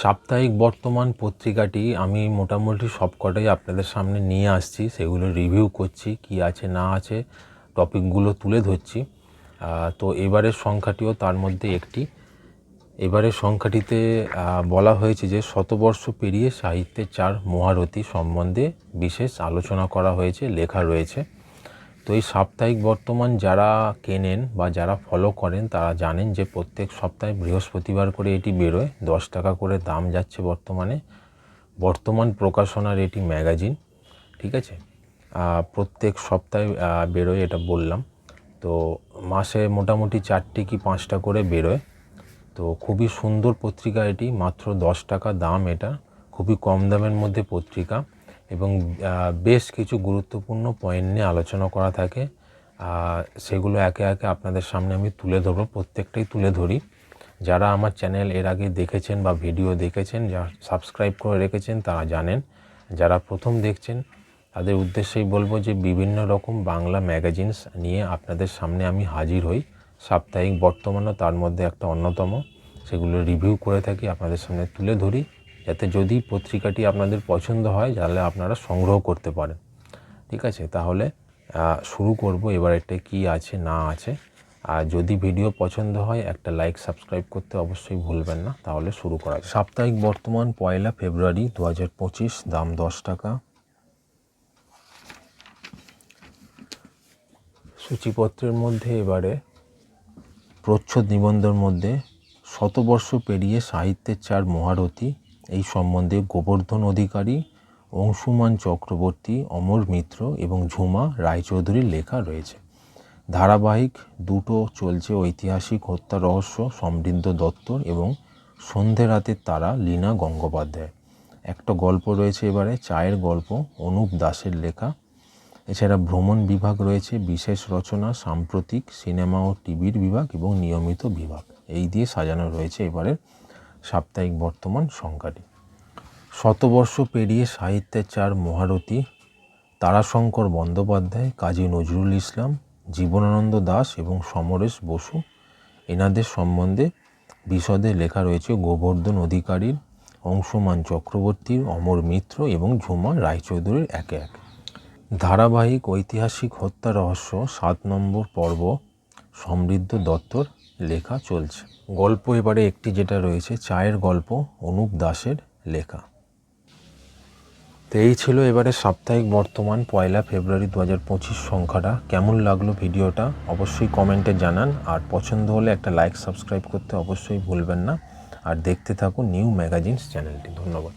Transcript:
সাপ্তাহিক বর্তমান পত্রিকাটি আমি মোটামুটি সবকটাই আপনাদের সামনে নিয়ে আসছি। সেগুলো রিভিউ করছি, কি আছে, না আছে টপিকগুলো তুলে ধরছি। তো এবারের সংখ্যাটিও তার মধ্যে একটি। এবারের সংখ্যাটিতে বলা হয়েছে যে শতবর্ষ পেরিয়ে সাহিত্যের চার মহারথী সম্বন্ধে বিশেষ আলোচনা করা হয়েছে, লেখা রয়েছে। তো এই সাপ্তাহিক বর্তমান যারা কেনেন বা যারা ফলো করেন, তারা জানেন যে প্রত্যেক সপ্তাহে বৃহস্পতিবার করে এটি বেরোয়। দশ টাকা করে দাম যাচ্ছে বর্তমানে। বর্তমান প্রকাশনার এটি ম্যাগাজিন, ঠিক আছে? প্রত্যেক সপ্তাহে বেরোয় এটা বললাম। তো মাসে মোটামুটি চারটে কি পাঁচটা করে বেরোয়। তো খুবই সুন্দর পত্রিকা এটি, মাত্র দশ টাকা দাম এটা। খুবই কম দামের মধ্যে পত্রিকা। এবং বেশ কিছু গুরুত্বপূর্ণ পয়েন্ট নিয়ে আলোচনা করা থাকে। সেগুলো একে একে আপনাদের সামনে আমি তুলে ধরবো, প্রত্যেকটাই তুলে ধরি। যারা আমার চ্যানেল এর আগে দেখেছেন বা ভিডিও দেখেছেন, যা সাবস্ক্রাইব করে রেখেছেন, তারা জানেন। যারা প্রথম দেখছেন, তাদের উদ্দেশ্যেই বলব যে, বিভিন্ন রকম বাংলা ম্যাগাজিনস নিয়ে আপনাদের সামনে আমি হাজির হই। সাপ্তাহিক, বর্তমানও তার মধ্যে একটা অন্যতম। সেগুলো রিভিউ করে থাকি, আপনাদের সামনে তুলে ধরি। যাতে যদি পত্রিকাটি আপনাদের পছন্দ হয়, তাহলে আপনারা সংগ্রহ করতে পারেন। ঠিক আছে? তাহলে শুরু করব। এবার এটা কি আছে, না আছে। আর যদি ভিডিও পছন্দ হয়, একটা লাইক সাবস্ক্রাইব করতে অবশ্যই ভুলবেন না। তাহলে শুরু করা। সাপ্তাহিক বর্তমান পয়লা ফেব্রুয়ারি দু হাজার পঁচিশ, দাম দশ টাকা। সূচিপত্রের মধ্যে এবারে প্রচ্ছদ নিবন্ধের মধ্যে শতবর্ষ পেরিয়ে সাহিত্যের চার মহারথী এই সম্বন্ধে গোবর্ধন অধিকারী, অংশুমান চক্রবর্তী, অমর মিত্র এবং ঝুমা রায়চৌধুরীর লেখা রয়েছে। ধারাবাহিক দুটো চলছে ঐতিহাসিক হত্যা রহস্য সমৃদ্ধ দত্তর এবং সন্ধে রাতের তারা লীনা গঙ্গোপাধ্যায়। একটা গল্প রয়েছে এবারে, চায়ের গল্প, অনুপ দাসের লেখা। এছাড়া ভ্রমণ বিভাগ রয়েছে, বিশেষ রচনা, সাম্প্রতিক সিনেমা ও টিভির বিভাগ এবং নিয়মিত বিভাগ। এই দিয়ে সাজানো রয়েছে এবারের সাপ্তাহিক বর্তমান সংখ্যাটি। শতবর্ষ পেরিয়ে সাহিত্যের চার মহারথী তারাশঙ্কর বন্দ্যোপাধ্যায়, কাজী নজরুল ইসলাম, জীবনানন্দ দাস এবং সমরেশ বসু। এনাদের সম্বন্ধে বিশদে লেখা রয়েছে গোবর্ধন অধিকারীর, অংশমান চক্রবর্তীর, অমর মিত্র এবং ঝুমা রায়চৌধুরীর একে এক। ধারাবাহিক ঐতিহাসিক হত্যা রহস্য, সাত নম্বর পর্ব, সমৃদ্ধ দত্তর লেখা চলছে। গল্প এবারে একটি যেটা রয়েছে, চায়ের গল্প, অনুপ দাসের লেখা। তো এই ছিল এবারে সাপ্তাহিক বর্তমান, পয়লা ফেব্রুয়ারি দু হাজার পঁচিশ সংখ্যাটা। কেমন লাগল ভিডিওটা? অবশ্যই কমেন্টে জানান। আর পছন্দ হলে একটা লাইক, সাবস্ক্রাইব করতে অবশ্যই ভুলবেন না। আর দেখতে থাকুন নিউ ম্যাগাজিনস চ্যানেলটি। ধন্যবাদ।